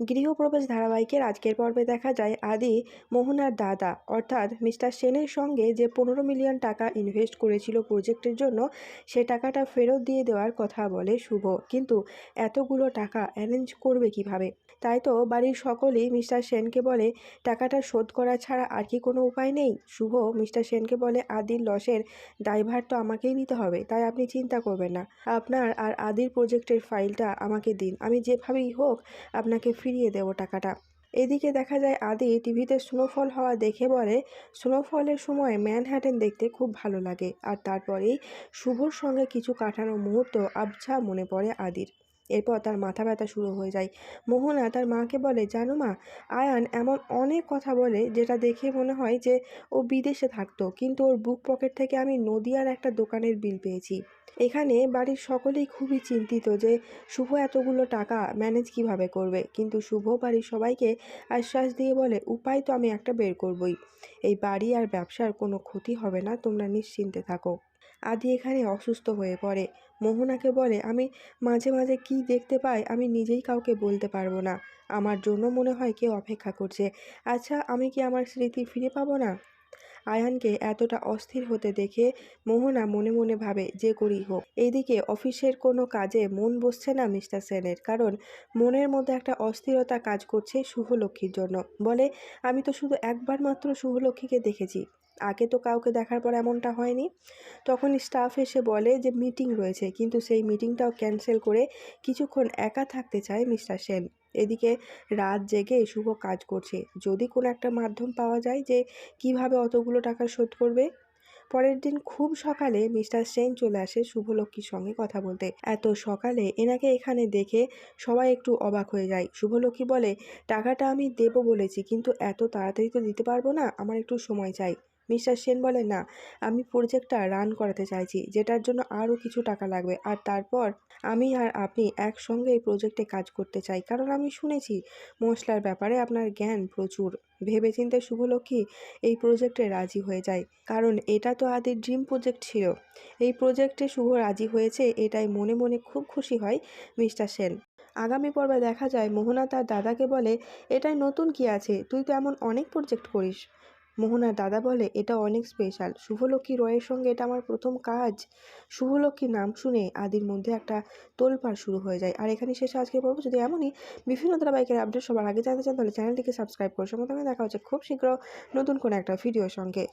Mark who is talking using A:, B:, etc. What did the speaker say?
A: গৃহপ্রবেশ ধারাবাহিকের আজকের পর্বে দেখা যায় আদি মোহনার দাদা। অর্থাৎ মিস্টার সেনের সঙ্গে যে পনেরো মিলিয়ন টাকা ইনভেস্ট করেছিল প্রজেক্টের জন্য, সে টাকাটা ফেরত দিয়ে দেওয়ার কথা বলে শুভ। কিন্তু এতগুলো টাকা অ্যারেঞ্জ করবে কীভাবে? তাই তো বাড়ির সকলেই মিস্টার সেনকে বলে, টাকাটা শোধ করা ছাড়া আর কি কোনো উপায় নেই? শুভ মিস্টার সেনকে বলে, আদির লসের দায়ভার তো আমাকেই নিতে হবে, তাই আপনি চিন্তা করবেন না। আপনার আর আদির প্রজেক্টের ফাইলটা আমাকে দিন। আমি যেভাবেই হোক আপনাকে ফিরিয়ে দেব টাকাটা। এদিকে দেখা যায় আদি টিভিতে স্নোফল হওয়া দেখে বলে, স্নোফলের সময় ম্যানহ্যাটেন দেখতে খুব ভালো লাগে। আর তারপরেই শুভর সঙ্গে কিছু কাটানো মুহূর্ত আবছা মনে পড়ে আদির। এরপর তার মাথা ব্যথা শুরু হয়ে যায়। মোহনা তার মাকে বলে, জানো মা, আয়ান এমন অনেক কথা বলে যেটা দেখে মনে হয় যে ও বিদেশে থাকতো। কিন্তু ওর বুক পকেট থেকে আমি নদিয়ার একটা দোকানের বিল পেয়েছি। এখানে বাড়ির সকলেই খুবই চিন্তিত যে শুভ এতগুলো টাকা ম্যানেজ কীভাবে করবে। কিন্তু শুভ বাড়ির সবাইকে আশ্বাস দিয়ে বলে, উপায় তো আমি একটা বের করবই। এই বাড়ি আর ব্যবসার কোনো ক্ষতি হবে না, তোমরা নিশ্চিন্তে থাকো। আদি এখানে অসুস্থ হয়ে পড়ে। মোহনাকে বলে, আমি মাঝে মাঝে কি দেখতে পাই আমি নিজেই কাউকে বলতে পারব না। আমার জন্য মনে হয় কেউ অপেক্ষা করছে। আচ্ছা আমি কি আমার স্মৃতি ফিরে পাবো না? আয়ানকে এতটা অস্থির হতে দেখে মোহনা মনে মনে ভাবে যে করেই হোক। এইদিকে অফিসের কোনো কাজে মন বসছে না মিস্টার সেনের, কারণ মনের মধ্যে একটা অস্থিরতা কাজ করছে শুভলক্ষ্মীর জন্য। বলে, আমি তো শুধু একবার মাত্র শুভলক্ষ্মীকে দেখেছি। আগে তো কাউকে দেখার পর এমনটা হয়নি। তখন স্টাফ এসে বলে যে মিটিং রয়েছে, কিন্তু সেই মিটিংটাও ক্যান্সেল করে কিছুক্ষণ একা থাকতে চায় মিস্টার সেন। এদিকে রাত জেগে শুভ কাজ করছে। যদি কোনো একটা মাধ্যম পাওয়া যায় যে কীভাবে অতগুলো টাকা শোধ করবে? পরের দিন খুব সকালে মিস্টার সেন চলে আসে শুভলক্ষ্মীর সঙ্গে কথা বলতে। এত সকালে এনাকে এখানে দেখে সবাই একটু অবাক হয়ে যায়। শুভলক্ষ্মী বলে, টাকাটা আমি দেবো বলেছি, কিন্তু এত তাড়াতাড়ি তো দিতে পারব না, আমার একটু সময় চাই। মিস্টার সেন বলে, না, আমি প্রজেক্টটা রান করাতে চাইছি, যেটার জন্য আরও কিছু টাকা লাগবে। আর তারপর আমি আর আপনি একসঙ্গে এই প্রজেক্টে কাজ করতে চাই। কারণ আমি শুনেছি মশলার ব্যাপারে আপনার জ্ঞান প্রচুর। ভেবেচিন্তে শুভলক্ষ্মী এই প্রজেক্টে রাজি হয়ে যায়। কারণ এটা তো আদির ড্রিম প্রজেক্ট ছিল। এই প্রজেক্টে শুভ রাজি হয়েছে, এটাই মনে মনে খুব খুশি হয় মিস্টার সেন। আগামী পর্বে দেখা যায়, মোহনা তার দাদাকে বলে এটাই নতুন কি আছে? তুই তো এমন অনেক প্রজেক্ট করিস। মোহনার দাদা বলে, এটা অনেক স্পেশাল শুভলক্ষ্মী রয়ের সঙ্গে এটা আমার প্রথম কাজ শুভলক্ষ্মীর নাম শুনে আদির মধ্যে একটা তোলপাড় শুরু হয়ে যায়। আর এখানে শেষে আজকে পর্ব যদি এমনই, বিভিন্ন ধারাবাহিকের আপডেট সবার আগে জানতে চান, তাহলে চ্যানেলটিকে সাবস্ক্রাইব করে সঙ্গে দেখা হচ্ছে খুব শীঘ্র নতুন কোনো একটা ভিডিওর সঙ্গে।